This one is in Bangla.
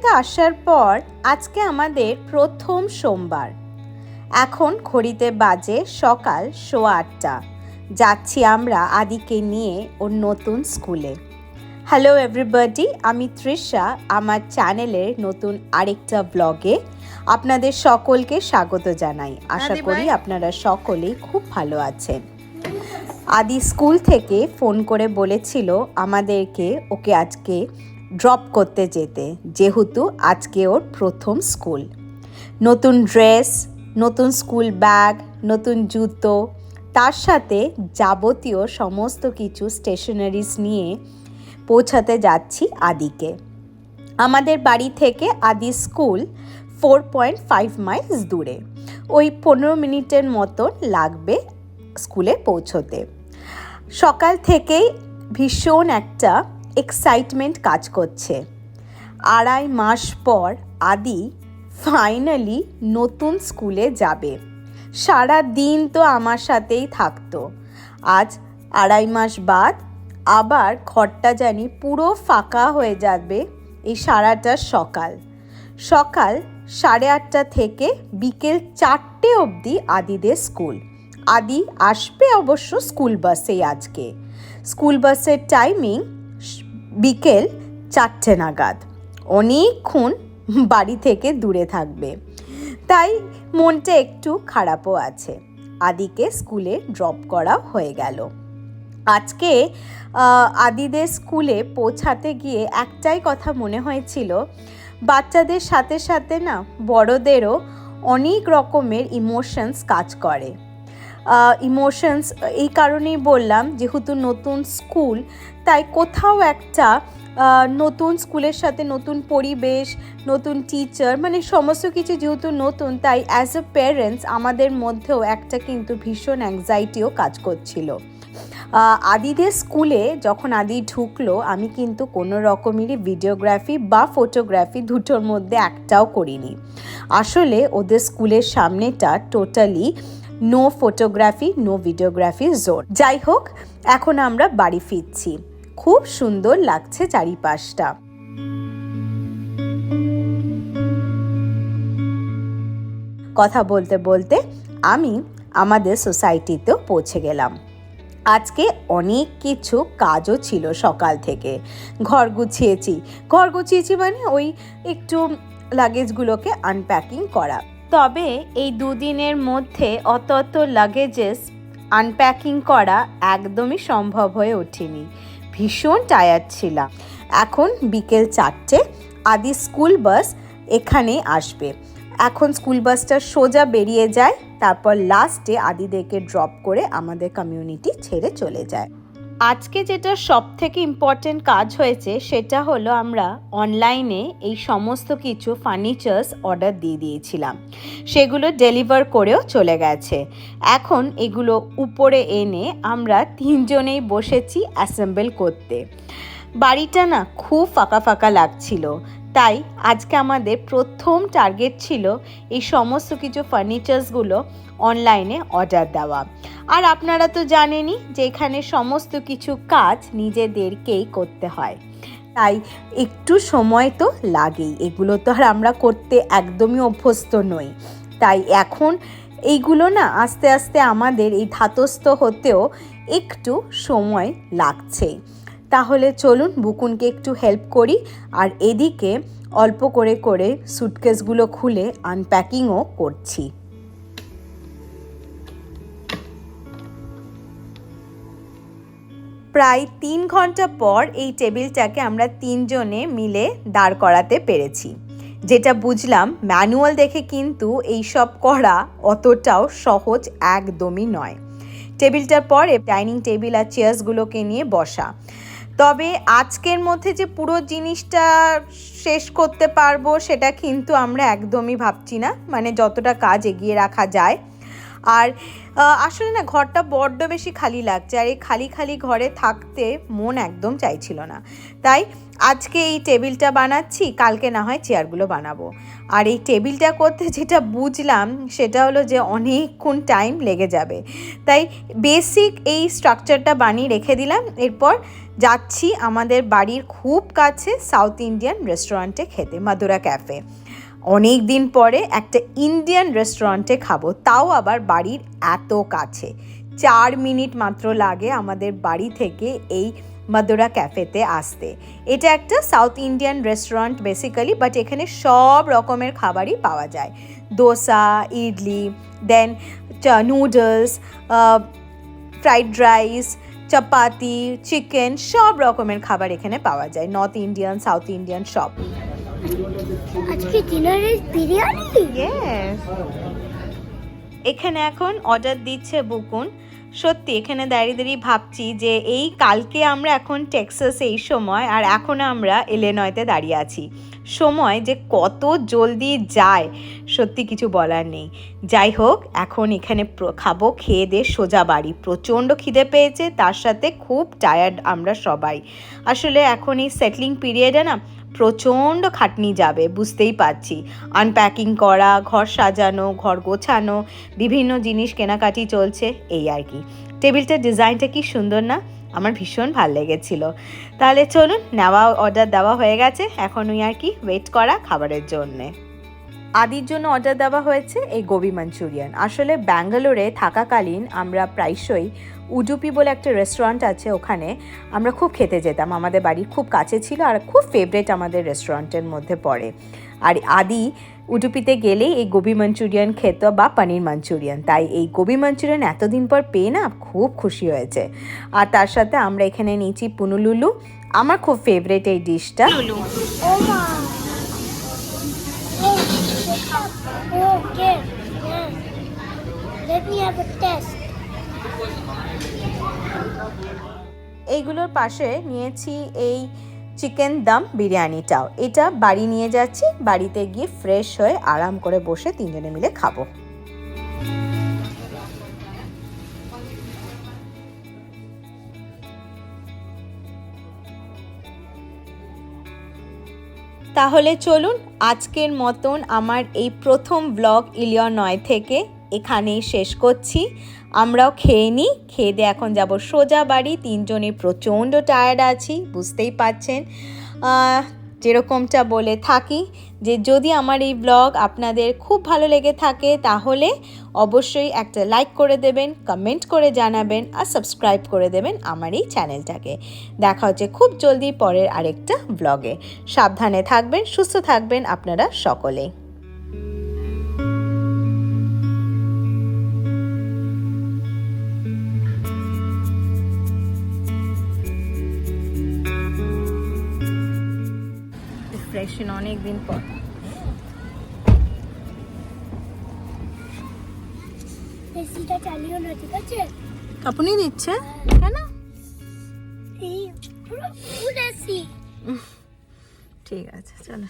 থেকে আসার পর আজকে আমাদের প্রথম সোমবার। এখন ঘড়িতে বাজে সকাল সোয়া আটটা। যাচ্ছি আমরা আদিকে নিয়ে ওর নতুন স্কুলে। হ্যালো এভরিবডি আমি তৃষা আমার চ্যানেলের নতুন আরেকটা ব্লগে আপনাদের সকলকে স্বাগত জানাই। আশা করি আপনারা সকলেই খুব ভালো আছেন। আদি স্কুল থেকে ফোন করে বলেছিল আমাদেরকে ওকে আজকে ড্রপ করতে যেতে, যেহেতু আজকে ওর প্রথম স্কুল। নতুন ড্রেস, নতুন স্কুল ব্যাগ, নতুন জুতো, তার সাথে যাবতীয় সমস্ত কিছু স্টেশনারিজ নিয়ে পৌঁছাতে যাচ্ছি আদিকে। আমাদের বাড়ি থেকে আদি school four point five miles দূরে। ওই পনেরো মিনিটের মতন লাগবে স্কুলে পৌঁছতে। সকাল থেকেই ভীষণ একটা এক্সাইটমেন্ট কাজ করছে। আড়াই মাস পর আদি ফাইনালি নতুন স্কুলে যাবে। সারা দিন তো আমার সাথেই থাকতো। আজ আড়াই মাস বাদ আবার ঘরটা জানি পুরো ফাঁকা হয়ে যাবে এই সারাটা সকাল। সকাল সাড়ে আটটা থেকে বিকেল চারটে অবধি আদিদের স্কুল আদি আসবে অবশ্য স্কুল বাসেই আজকে। স্কুল বাসের টাইমিং বিকেল চারটে নাগাদ। অনেকক্ষণ বাড়ি থেকে দূরে থাকবে। তাই মনটা একটু খারাপও আছে। আদিকে স্কুলে ড্রপ করা হয়ে গেল। আজকে আদিদের স্কুলে পৌঁছাতে গিয়ে একটাই কথা মনে হয়েছিল, বাচ্চাদের সাথে সাথে না বড়দেরও অনেক রকমের ইমোশনস কাজ করে। ইমোশনস এই কারণেই বললাম, যেহেতু নতুন স্কুল তাই কোথাও একটা নতুন স্কুলের সাথে নতুন পরিবেশ, নতুন টিচার মানে সমস্ত কিছু যেহেতু নতুন, তাই অ্যাজ এ প্যারেন্টস আমাদের মধ্যেও একটা কিন্তু ভীষণ অ্যাংজাইটিও কাজ করছিল। আদিদের স্কুলে যখন আদি ঢুকলো, আমি কিন্তু কোনো রকমেরই ভিডিওগ্রাফি বা ফটোগ্রাফি দুটোর মধ্যে একটাও করিনি। আসলে ওদের স্কুলের সামনেটা totally no photography no videography zone যাই হোক, এখন আমরা বাড়ি ফিরছি। খুব সুন্দর লাগছে চারিপাশটা। কথা বলতে বলতে আমি আমাদের সোসাইটিতেও পৌঁছে গেলাম। আজকে অনেক কিছু কাজও ছিল সকাল থেকে। ঘর গুছিয়েছি। ঘর গুছিয়েছি মানে ওই একটু লাগেজগুলোকে আনপ্যাকিং করা। তবে এই দুদিনের মধ্যে অত অত লাগেজেস আনপ্যাকিং করা একদমই সম্ভব হয়ে ওঠেনি। ভীষণ টায়ার্ড ছিলাম। এখন বিকেল চারটে, আদি স্কুল বাস এখানেই আসবে। এখন স্কুল বাসটা সোজা বেরিয়ে যায়, তারপর লাস্টে আদিদেরকে ড্রপ করে আমাদের কমিউনিটি ছেড়ে চলে যায়। আজকে যেটা সব থেকে ইম্পর্টেন্ট কাজ হয়েছে, সেটা হলো আমরা অনলাইনে এই সমস্ত কিছু ফার্নিচার্স অর্ডার দিয়ে দিয়েছিলাম। সেগুলো ডেলিভার করেও চলে গেছে। এখন এগুলো উপরে এনে আমরা তিনজনেই বসেছি অ্যাসেম্বল করতে। বাড়িটা না খুব ফাঁকা ফাঁকা লাগছিল। তাই আজকে আমাদের প্রথম টার্গেট ছিল এই সমস্ত কিছু ফার্নিচার্সগুলো অনলাইনে অর্ডার দেওয়া। আর আপনারা তো জানেনই যে এখানে সমস্ত কিছু কাজ নিজেদেরকেই করতে হয়। তাই একটু সময় তো লাগেই। এগুলো তো আর আমরা করতে একদমই অভ্যস্ত নই। তাই এখন এইগুলো না আস্তে আস্তে আমাদের এই ধাতস্থ হতেও একটু সময় লাগছে তাহলে চলুন বুকুনকে একটু হেল্প করি। আর এদিকে অল্প করে করে সুটকেসগুলো খুলে আনপ্যাকিংও করছি। প্রায় তিন ঘণ্টা পর এই টেবিলটাকে আমরা তিনজনে মিলে দাঁড় করাতে পেরেছি। যেটা বুঝলাম ম্যানুয়াল দেখে কিন্তু এইসব করা অতটাও সহজ একদমই নয়। টেবিলটার পরে ডাইনিং টেবিল আর চেয়ার্সগুলোকে নিয়ে বসা। তবে আজকের মধ্যে যে পুরো জিনিসটা শেষ করতে পারব, সেটা কিন্তু আমরা একদমই ভাবছি না। মানে যতটা কাজ এগিয়ে রাখা যায়। আর আসলে না, ঘরটা বড্ড বেশি খালি লাগছে। আর এই খালি খালি ঘরে থাকতে মন একদম চাইছিল না। তাই আজকে এই টেবিলটা বানাচ্ছি, কালকে না হয় চেয়ারগুলো বানাবো। আর এই টেবিলটা করতে যেটা বুঝলাম, সেটা হলো যে অনেকক্ষণ টাইম লেগে যাবে। তাই বেসিক এই স্ট্রাকচারটা বানিয়ে রেখে দিলাম। এরপর যাচ্ছি আমাদের বাড়ির খুব কাছে সাউথ ইন্ডিয়ান রেস্টুরেন্টে খেতে, মাদুরা ক্যাফে। অনেক দিন পরে একটা ইন্ডিয়ান রেস্টুরেন্টে খাব, তাও আবার বাড়ির এত কাছে। চার মিনিট মাত্র লাগে আমাদের বাড়ি থেকে এই মাদুরা ক্যাফেতে আসতে। এটা একটা south Indian restaurant basically but এখানে সব রকমের খাবারই পাওয়া যায়। Dosa idli then noodles fried rice chapati chicken সব রকমের খাবার এখানে পাওয়া যায়। নর্থ ইন্ডিয়ান সাউথ ইন্ডিয়ান সব। আজকে ডিনারে বিরিয়ানি? এখানে এখন অর্ডার দিচ্ছে বুকুন। সত্যি, এখানে দাঁড়িয়ে দাঁড়িয়ে ভাবছি যে এই কালকে আমরা এখন টেক্সাস এই সময় আর এখন আমরা এলেনয়তে দাঁড়িয়ে আছি। সময় যে কত জলদি যায়, সত্যি কিছু বলার নেই। যাই হোক, এখন এখানে খাব, খেয়ে দিয়ে সোজা বাড়ি। প্রচণ্ড খিদে পেয়েছে, তার সাথে খুব টায়ার্ড আমরা সবাই। আসলে এখন এই সেটলিং পিরিয়ডে না প্রচণ্ড খাটনি যাবে, বুঝতেই পারছি। আনপ্যাকিং করা, ঘর সাজানো, ঘর গোছানো, বিভিন্ন জিনিস কেনাকাটি চলছে, এই আর কি। টেবিলটার ডিজাইনটা কি সুন্দর না? আমার ভীষণ ভালো লেগেছিল। তাহলে চলুন, নেওয়া অর্ডার দেওয়া হয়ে গেছে। এখন ওই আর কি ওয়েট করা খাবারের জন্যে। আদির জন্য অর্ডার দেওয়া হয়েছে এই গোবি মাঞ্চুরিয়ান আসলে ব্যাঙ্গালোরে থাকাকালীন আমরা প্রায়শই উডুপি বলে একটা রেস্টুরেন্ট আছে ওখানে আমরা খুব খেতে যেতাম আমাদের বাড়ির খুব কাছে ছিল আর খুব ফেভারেট আমাদের রেস্টুরেন্টের মধ্যে পড়ে আর আদি উডুপিতে গেলেই এই গোবি মাঞ্চুরিয়ান খেত বা পনির মাঞ্চুরিয়ান তাই এই গোবি মাঞ্চুরিয়ান এতদিন পর পেয়ে না খুব খুশি হয়েছে আর তার সাথে আমরা এখানে নিয়েছি পুনুলুলু আমার খুব ফেভারেট এই ডিশটা Let me have a test. এইগুলোর পাশে নিয়েছি এই চিকেন দাম বিরিয়ানিটাও। এটা বাড়ি নিয়ে যাচ্ছি, বাড়িতে গিয়ে ফ্রেশ হয়ে আরাম করে বসে তিনজনে মিলে খাব। তাহলে চলুন আজকের মতন আমার এই প্রথম ব্লগ ইলিয়নয় থেকে এখানেই শেষ করছি। আমরাও খেয়ে নিই খেয়ে দিয়ে এখন যাব সোজা বাড়ি। তিনজনে প্রচণ্ড টায়ার্ড আছি, বুঝতেই পারছেন। যেরকমটা বলে থাকি যে, যদি আমার এই ব্লগ আপনাদের খুব ভালো লেগে থাকে, তাহলে অবশ্যই একটা লাইক করে দেবেন কমেন্ট করে জানাবেন, আর সাবস্ক্রাইব করে দেবেন আমার এই চ্যানেলটাকে দেখা হচ্ছে খুব জলদি পরের আরেকটা ব্লগে সাবধানে থাকবেন, সুস্থ থাকবেন আপনারা সকলেই ফ্রেশ অনেক দিন পর। এসিটা চালিও না ঠিক আছে? কাপুনি দিচ্ছে? কেন? ফুল এসি ঠিক আছে চলো।